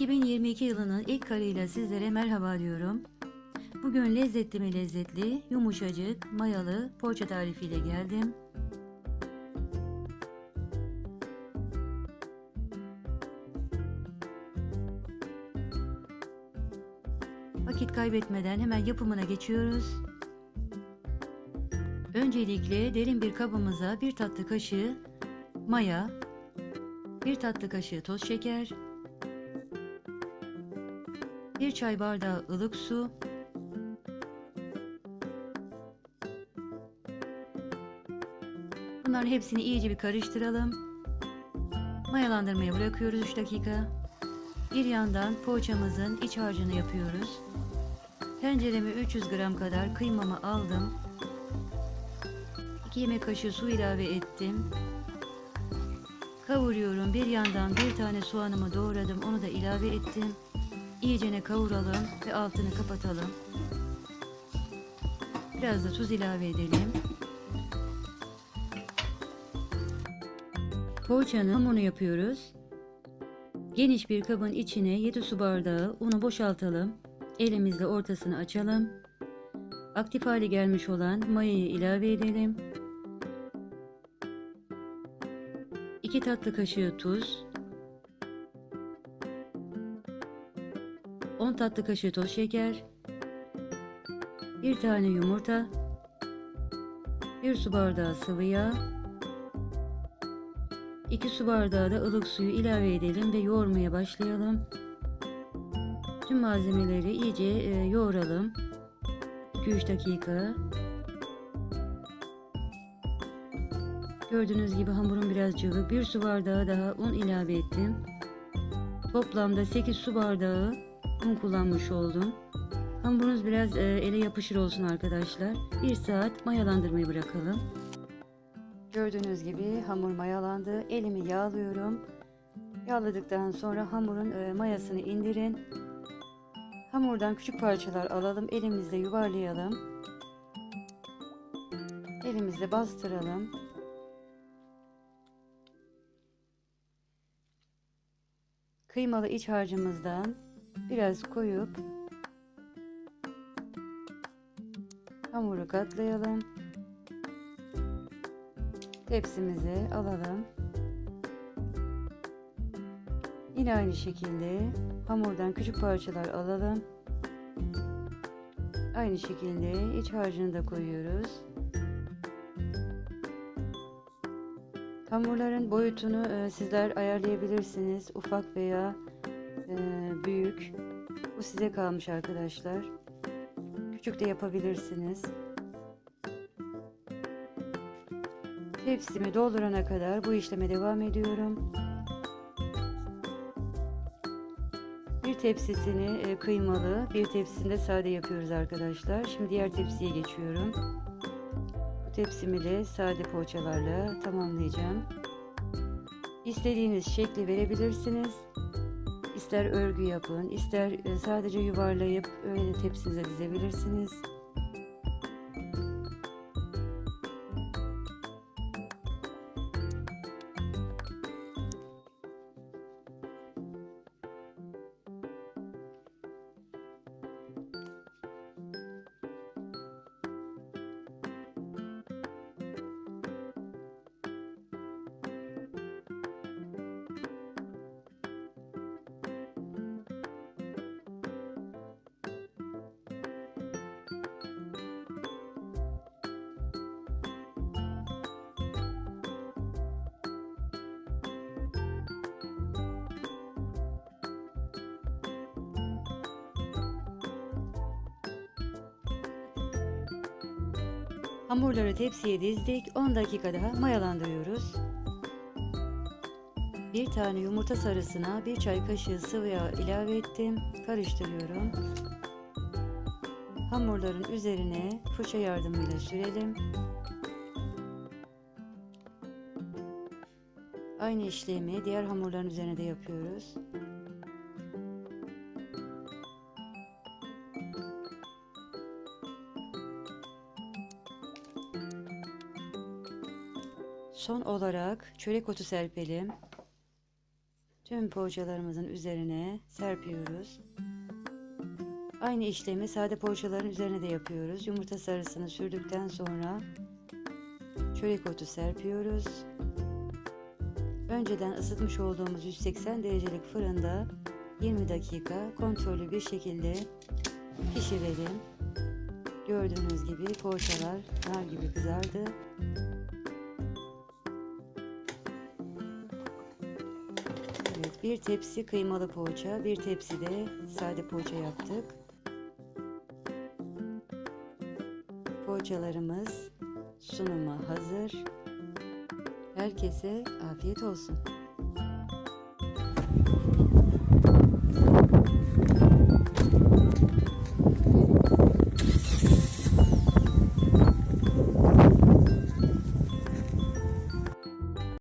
2022 yılının ilk karıyla sizlere merhaba diyorum. Bugün lezzetli mi lezzetli, yumuşacık, mayalı poğaça tarifiyle geldim. Vakit kaybetmeden hemen yapımına geçiyoruz. Öncelikle derin bir kabımıza bir tatlı kaşığı maya, bir tatlı kaşığı toz şeker, bir çay bardağı ılık su, Bunların hepsini iyice bir karıştıralım. Mayalandırmaya bırakıyoruz 3 dakika. Bir yandan poğaçamızın iç harcını yapıyoruz. Tencereme 300 gram kadar kıymamı aldım. 2 yemek kaşığı su ilave ettim. Kavuruyorum. Bir yandan bir tane soğanımı doğradım. Onu da ilave ettim. İyicene kavuralım ve altını kapatalım. Biraz da tuz ilave edelim. Poğaçanın hamurunu yapıyoruz. Geniş bir kabın içine 7 su bardağı unu boşaltalım. Elimizle ortasını açalım. Aktif hale gelmiş olan mayayı ilave edelim. 2 tatlı kaşığı tuz. 10 tatlı kaşığı toz şeker. 1 tane yumurta. 1 su bardağı sıvı yağ. 2 su bardağı da ılık suyu ilave edelim ve yoğurmaya başlayalım. Tüm malzemeleri iyice e, yoğuralım. 2-3 dakika. Gördüğünüz gibi hamurum biraz cıvık. 1 su bardağı daha un ilave ettim. Toplamda 8 su bardağı un kullanmış oldum. Hamurunuz biraz e, ele yapışır olsun arkadaşlar. 1 saat mayalandırmayı bırakalım. Gördüğünüz gibi hamur mayalandı. Elimi yağlıyorum. Yağladıktan sonra hamurun e, mayasını indirin. Hamurdan küçük parçalar alalım. Elimizle yuvarlayalım. Elimizle bastıralım. Kıymalı iç harcımızdan biraz koyup hamuru katlayalım. Tepsimize alalım. Yine aynı şekilde hamurdan küçük parçalar alalım. Aynı şekilde iç harcını da koyuyoruz. Hamurların boyutunu e, sizler ayarlayabilirsiniz. Ufak veya e, büyük. Bu size kalmış arkadaşlar. Küçük de yapabilirsiniz. Tepsimi doldurana kadar bu işleme devam ediyorum. Bir tepsisini e, kıymalı, bir tepsisinde sade yapıyoruz arkadaşlar. Şimdi diğer tepsiye geçiyorum. Bu tepsimi de sade poğaçalarla tamamlayacağım. İstediğiniz şekli verebilirsiniz. İster örgü yapın, ister e, sadece yuvarlayıp öyle tepsinize dizebilirsiniz. Hamurları tepsiye dizdik. 10 dakika daha mayalandırıyoruz. Bir tane yumurta sarısına bir çay kaşığı sıvı yağ ilave ettim. Karıştırıyorum. Hamurların üzerine fırça yardımıyla sürelim. Aynı işlemi diğer hamurların üzerine de yapıyoruz. Son olarak çörek otu serpelim. Tüm poğaçalarımızın üzerine serpiyoruz. Aynı işlemi sade poğaçaların üzerine de yapıyoruz. Yumurta sarısını sürdükten sonra çörek otu serpiyoruz. Önceden ısıtmış olduğumuz 180 derecelik fırında 20 dakika kontrollü bir şekilde pişirelim. Gördüğünüz gibi poğaçalar nar gibi kızardı. Bir tepsi kıymalı poğaça, bir tepsi de sade poğaça yaptık. Poğaçalarımız sunuma hazır. Herkese afiyet olsun.